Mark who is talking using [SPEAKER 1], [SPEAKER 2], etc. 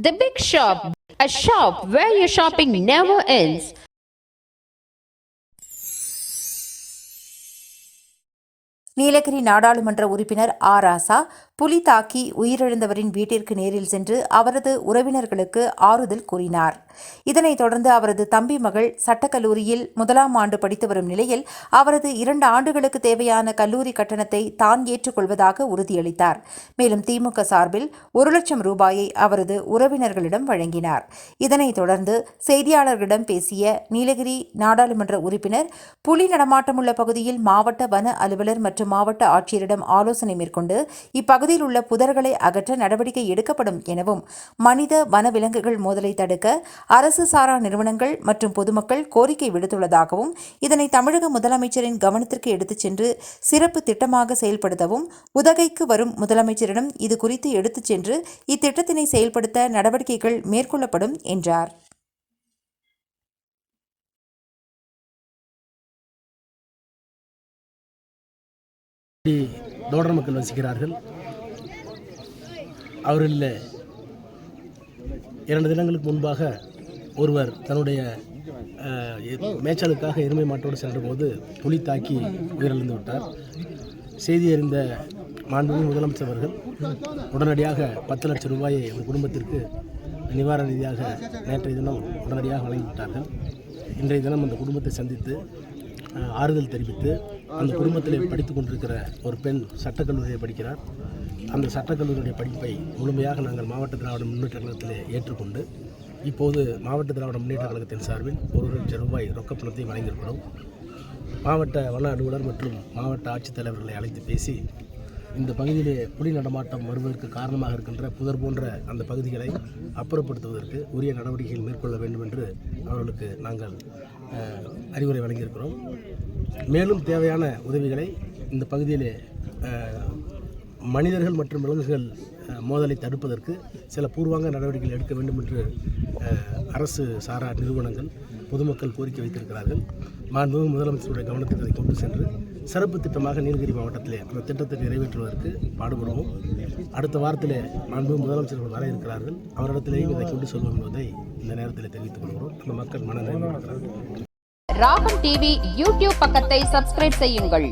[SPEAKER 1] The Big Shop, a shop where your shopping never ends.
[SPEAKER 2] Nilgiri நாடாளுமன்ற உறுப்பினர் ஆ ராசா புலி தாக்கி உயிரிழந்தவரின் வீட்டிற்கு நேரில் சென்று அவரது உறவினர்களுக்கு ஆறுதல் கூறினார். இதனைத் தொடர்ந்து அவரது தம்பி மகள் சட்டக்கல்லூரியில் முதலாம் ஆண்டு படித்து வரும் நிலையில் அவரது இரண்டு ஆண்டுகளுக்கு தேவையான கல்லூரி கட்டணத்தை தான் ஏற்றுக்கொள்வதாக உறுதியளித்தார். மேலும் திமுக சார்பில் ஒரு லட்சம் ரூபாயை அவரது உறவினர்களிடம் வழங்கினார். இதனைத் தொடர்ந்து செய்தியாளர்களிடம் பேசிய நீலகிரி நாடாளுமன்ற உறுப்பினர் புலி நடமாட்டமுள்ள பகுதியில் மாவட்ட வன அலுவலர் மற்றும் மாவட்ட ஆட்சியரிடம் ஆலோசனை மேற்கொண்டு இப்பகுதி பகுதியில் உள்ள புதர்களை அகற்ற நடவடிக்கை எடுக்கப்படும் எனவும் மனித வனவிலங்குகள் மோதலை தடுக்க அரசு சாரா நிறுவனங்கள் மற்றும் பொதுமக்கள் கோரிக்கை விடுத்துள்ளதாகவும் இதனை தமிழக முதலமைச்சரின் கவனத்திற்கு எடுத்துச் சென்று சிறப்பு திட்டமாக செயல்படுத்தவும் உதகைக்கு வரும் முதலமைச்சரிடம் இது குறித்து எடுத்துச் சென்று இத்திட்டத்தினை செயல்படுத்த நடவடிக்கைகள் மேற்கொள்ளப்படும் என்றார்.
[SPEAKER 3] தோடர் மக்கள் வசிக்கிறார்கள். அவர்களில் இரண்டு தினங்களுக்கு முன்பாக ஒருவர் தன்னுடைய மேய்ச்சலுக்காக எருமை மாட்டோடு சென்றபோது புலி தாக்கி உயிரிழந்து விட்டார். செய்தி அறிந்த மாண்புமிகு முதலமைச்சர் அவர்கள் உடனடியாக பத்து லட்சம் ரூபாயை அந்த குடும்பத்திற்கு நிவாரண ரீதியாக நேற்றைய தினம் உடனடியாக வழங்கிவிட்டார்கள் இன்றைய தினம் அந்த குடும்பத்தை சந்தித்து ஆறுதல் தெரிவித்து அந்த குடும்பத்தில் படித்து கொண்டிருக்கிற ஒரு பெண் சட்டக்கல்லூரியை படிக்கிறார். அந்த சட்டக்கல்லூரியுடைய படிப்பை முழுமையாக நாங்கள் மாவட்ட திராவிட முன்னேற்ற கழகத்தில் ஏற்றுக்கொண்டு இப்போது மாவட்ட திராவிட முன்னேற்ற கழகத்தின் சார்பில் ஒரு லட்சம் ரூபாய் ரொக்க பணத்தை வழங்கியிருக்கிறோம். மாவட்ட வன அலுவலர் மற்றும் மாவட்ட ஆட்சித்தலைவர்களை அழைத்து பேசி இந்த பகுதியிலே புலி நடமாட்டம் வருவதற்கு காரணமாக இருக்கின்ற புதர் போன்ற அந்த பகுதிகளை அப்புறப்படுத்துவதற்கு உரிய நடவடிக்கைகள் மேற்கொள்ள வேண்டும் என்று அவர்களுக்கு நாங்கள் அறிவுரை வழங்கியிருக்கிறோம். மேலும் தேவையான உதவிகளை இந்த பகுதியிலே மனிதர்கள் மற்றும் விலங்குகள் மோதலை தடுப்பதற்கு சில பூர்வாங்க நடவடிக்கைகள் எடுக்க வேண்டும் என்று அரசு சாரா நிறுவனங்கள் பொதுமக்கள் கோரிக்கை வைத்திருக்கிறார்கள். மாண்புமிகு முதலமைச்சருடைய கவனத்திற்கு அதை கொண்டு சென்று சிறப்பு திட்டமாக நீலகிரி மாவட்டத்தில் அந்த திட்டத்தை நிறைவேற்றுவதற்கு பாடுபடுவோம். அடுத்த வாரத்தில் மாண்புமிகு முதலமைச்சர்கள் வர இருக்கிறார்கள். அவரிடத்திலேயும் இதை கொண்டு செல்வோம் என்பதை இந்த நேரத்தில் தெரிவித்துக் கொள்கிறோம். அந்த மக்கள் மனநிறைவு
[SPEAKER 1] ராகம் டிவி யூடியூப் பக்கத்தை சப்ஸ்கிரைப் செய்யுங்கள்.